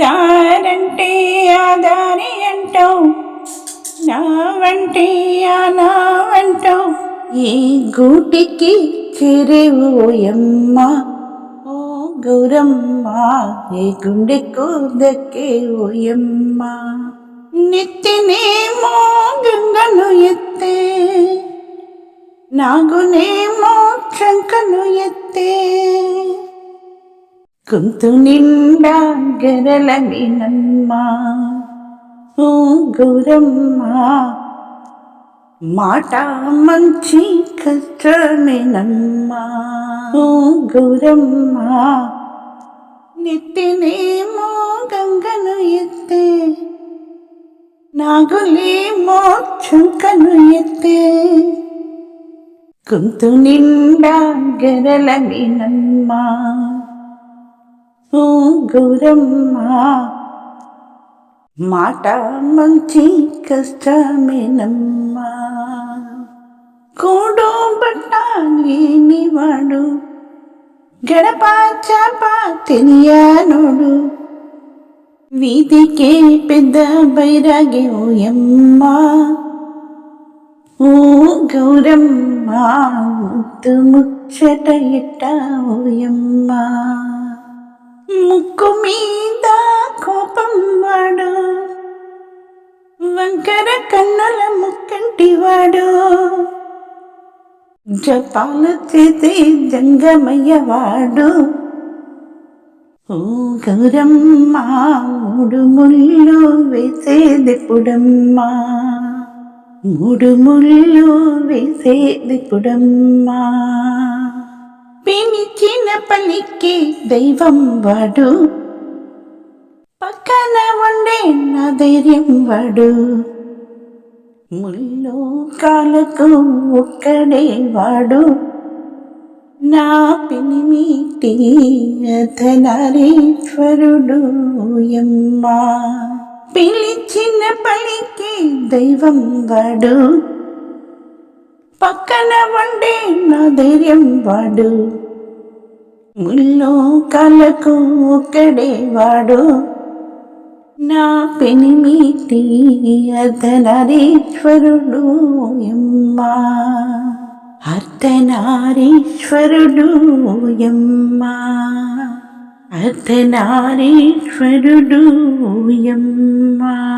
దారంటే ఆదారి అంటావు. నా వంటే ఆ నా వంటావు. ఈ గూటికి చెరేవోయమ్మ ఓ గౌరమ్మ ఏ గుండెకు దక్కే ఓయమ్మ. నెత్తినేమో గంగను ఎత్తే నాగునేమో చంకను ఎత్తే. గొంతు నిండా గరల మీనమ్మ ఓ గౌరమ్మ మాట మంచి కష్టమేనమ్మా ఓ గౌరమ్మ నెత్తినేమో గంగను ఎత్తే నాగులేమో చుంకను ఎత్తే. గొంతు నిండా గరల మీనమ్మా గౌరమ్మ. మాట మంచి కష్టమేనమ్మా. కూడు బట్ట లేనివాడు గడప చాప తెలియనుడు. వీధికే పెద్ద బైరాగి ఓయమ్మా. ఓ గౌరమ్మ ముద్దు ముచ్చట ఎట్ట ఓయమ్మా. ముక్కు మీద కోపం వాడు. వంకర కన్నుల ముక్కంటివాడు జపాలు చేసే జంగమయ్యవాడు ఊగరమ్మా ముడుముళ్ళు వేసేదిప్పుడమ్మా ముడుముళ్ళు వేసేదిప్పుడమ్మా పిలిచిన పలికి దైవం వాడు. పక్కన ఉండే నా ధైర్యం వాడు. ముల్లో కాలకు ఒక్కడే వాడు. నా పినిమిటి అధనారీశ్వరుడు యమ్మా పిలిచిన పలికి దైవం వాడు. పక్కన వండే నా ధైర్యం వాడు. ముల్లో కాలకు ఒక్కడే వాడు. నా పెనిమిటి అర్ధనారీశ్వరుడు ఎమ్మా. అర్ధనారీశ్వరుడు ఎమ్మా. అర్ధనారీశ్వరుడు ఎమ్మా.